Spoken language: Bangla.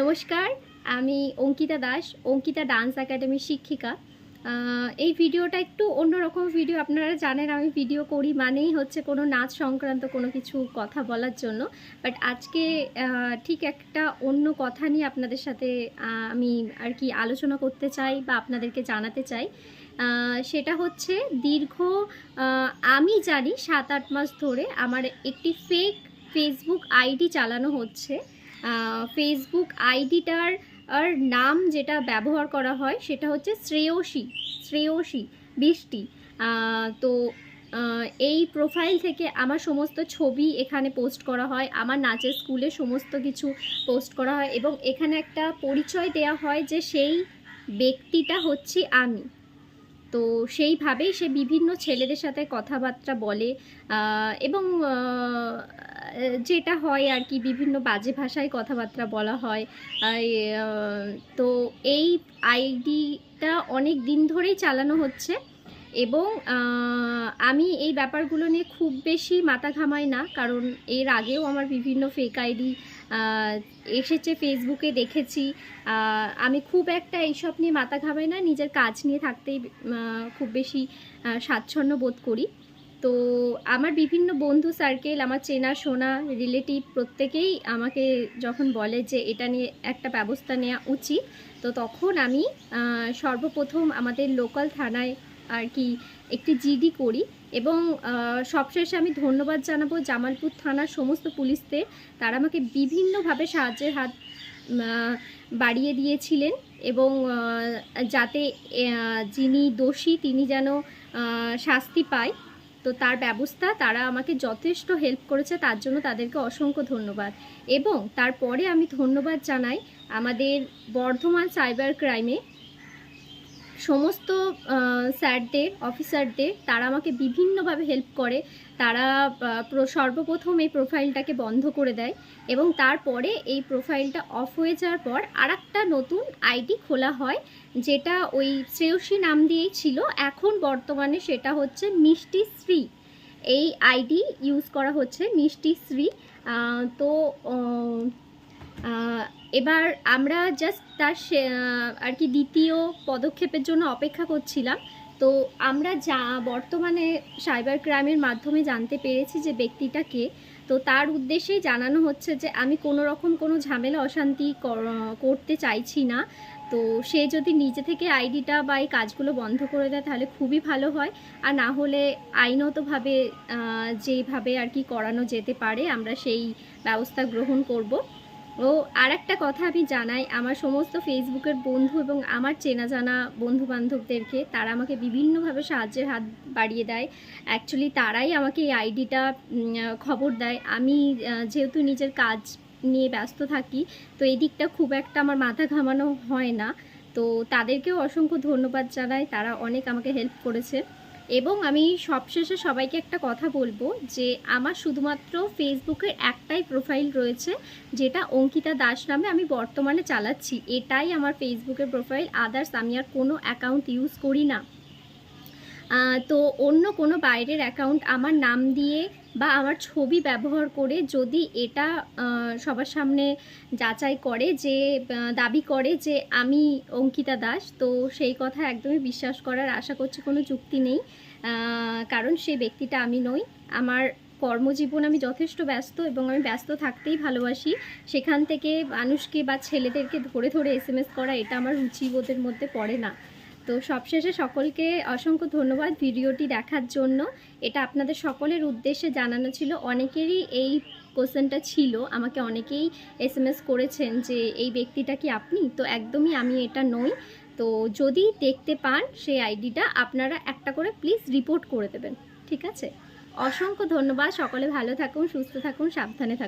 নমস্কার, আমি অঙ্কিতা দাস, অঙ্কিতা ডান্স একাডেমির শিক্ষিকা। এই ভিডিওটা একটু অন্যরকম ভিডিও আপনারা জানেন আমি ভিডিও করি মানেই হচ্ছে কোনো নাচ সংক্রান্ত কোনো কিছু কথা বলার জন্য। বাট আজকে ঠিক একটা অন্য কথা নিয়ে আপনাদের সাথে আমি আর কি আলোচনা করতে চাই বা আপনাদেরকে জানাতে চাই। সেটা হচ্ছে দীর্ঘ আমি জানি সাত আট মাস ধরে আমার একটি ফেক ফেসবুক আইডি চালানো হচ্ছে। ফেসবুক আইডিটার আর নাম যেটা ব্যবহার করা হয় সেটা হচ্ছে শ্রেয়সী শ্রেয়সী, বৃষ্টি। তো এই প্রোফাইল থেকে আমার সমস্ত ছবি এখানে পোস্ট করা হয়, আমার নাচের স্কুলে সমস্ত কিছু পোস্ট করা হয় এবং এখানে একটা পরিচয় দেওয়া হয় যে সেই ব্যক্তিটা হচ্ছে আমি। তো সেইভাবেই সে বিভিন্ন ছেলেদের সাথে কথাবার্তা বলে এবং যেটা হয় আর কি, বিভিন্ন বাজে ভাষায় কথাবার্তা বলা হয়। তো এই আইডিটা অনেক দিন ধরেই চালানো হচ্ছে এবং আমি এই ব্যাপারগুলো নিয়ে খুব বেশি মাথা ঘামাই না, কারণ এর আগেও আমার বিভিন্ন ফেক আইডি এসেছে ফেসবুকে দেখেছি। আমি খুব একটা এইসব নিয়ে মাথা ঘামাই না, নিজের কাজ নিয়ে থাকতেই খুব বেশি স্বাচ্ছন্দ্য বোধ করি। তো আমার বিভিন্ন বন্ধু সার্কেল আমার চেনা শোনা রিলেটিভ প্রত্যেকেই আমাকে যখন বলে যে এটা নিয়ে একটা ব্যবস্থা নেওয়া উচিত, তো তখন আমি সর্বপ্রথম আমাদের লোকাল থানায় আর কি একটি জিডি করি এবং সবশেষে আমি ধন্যবাদ জানাব জামালপুর থানার সমস্ত পুলিশদের। তারা আমাকে বিভিন্নভাবে সাহায্যের হাত বাড়িয়ে দিয়েছিলেন এবং যাতে যিনি দোষী তিনি যেন শাস্তি পায়। তো তার ব্যবস্থা, তারা আমাকে যথেষ্ট হেল্প করেছে, তার জন্য তাদেরকে অসংখ্য ধন্যবাদ। এবং তারপরে আমি ধন্যবাদ জানাই আমাদের বর্ধমান সাইবার ক্রাইমে সমস্ত স্যারদের, অফিসারদের, তারা আমাকে বিভিন্নভাবে হেল্প করে। তারা সর্বপ্রথম এই প্রোফাইলটাকে বন্ধ করে দেয় এবং তারপরে এই প্রোফাইলটা অফ হয়ে যাওয়ার পর আরেকটা নতুন আইডি খোলা হয়, যেটা ওই শ্রেয়সী নাম দিয়েই ছিল। এখন বর্তমানে সেটা হচ্ছে মিষ্টি শ্রী। এই আইডি ইউজ করা হচ্ছে মিষ্টি শ্রী। তো এবার আমরা জাস্ট তার আর কি দ্বিতীয় পদক্ষেপের জন্য অপেক্ষা করছিলাম। তো আমরা যা, বর্তমানে সাইবার ক্রাইমের মাধ্যমে জানতে পেরেছি যে ব্যক্তিটা কে, তো তার উদ্দেশ্যেই জানানো হচ্ছে যে আমি কোনো রকম কোনো ঝামেলা, অশান্তি কর- করতে চাইছি না। তো সে যদি নিজে থেকে আইডিটা বা এই কাজগুলো বন্ধ করে দেয় তাহলে খুবই ভালো হয়। আর না হলে আইনতভাবে যেভাবে আর কি করানো যেতে পারে, আমরা সেই ব্যবস্থা গ্রহণ করব। ও আর একটা কথা আমি জানাই, আমার সমস্ত ফেসবুকের বন্ধু এবং আমার চেনা জানা বন্ধু বান্ধবদেরকে তারা আমাকে বিভিন্নভাবে সাহায্যের হাত বাড়িয়ে দেয়। অ্যাকচুয়ালি তারাই আমাকে এই আইডিটা খবর দেয়। আমি যেহেতু নিজের কাজ নিয়ে ব্যস্ত থাকি, তো এই দিকটা খুব একটা আমার মাথা ঘামানো হয় না। তো তাদেরকেও অসংখ্য ধন্যবাদ জানাই, তারা অনেক আমাকে হেল্প করেছে। এবং আমি সবশেষে সবাইকে একটা কথা বলব যে আমার শুধুমাত্র ফেসবুকের একটাই প্রোফাইল রয়েছে, যেটা অঙ্কিতা দাস নামে আমি বর্তমানে চালাচ্ছি। এটাই আমার ফেসবুকের প্রোফাইল আদার্স আমি আর কোনো অ্যাকাউন্ট ইউজ করি না। তো অন্য কোনো বাইরের অ্যাকাউন্ট আমার নাম দিয়ে বা আমার ছবি ব্যবহার করে যদি এটা সবার সামনে যাচাই করে যে দাবি করে যে আমি অঙ্কিতা দাস, তো সেই কথা একদমই বিশ্বাস করার আশা করছি কোনো যুক্তি নেই। কারণ সেই ব্যক্তিটা আমি নই। আমার কর্মজীবন আমি যথেষ্ট ব্যস্ত এবং আমি ব্যস্ত থাকতেই ভালোবাসি। সেখান থেকে মানুষকে বা ছেলেদেরকে ধরে ধরে এস করা এটা আমার রুচিবোধের মধ্যে পড়ে না। তো সবশেষে সকলকে অসংখ্য ধন্যবাদ ভিডিওটি দেখার জন্য। এটা আপনাদের সকলের উদ্দেশ্যে জানানো ছিল। অনেকেরই এই কোশ্চেনটা ছিল। আমাকে অনেকেই এস এম এস করেছেন যে, এই ব্যক্তিটা কি আপনি? তো একদমই আমি এটা নই। তো যদি দেখতে পান সেই আইডিটা, আপনারা একটা করে প্লিজ রিপোর্ট করে দেবেন। ঠিক আছে? অসংখ্য ধন্যবাদ। সকলে ভালো থাকুন, সুস্থ থাকুন, সাবধানে থাকুন।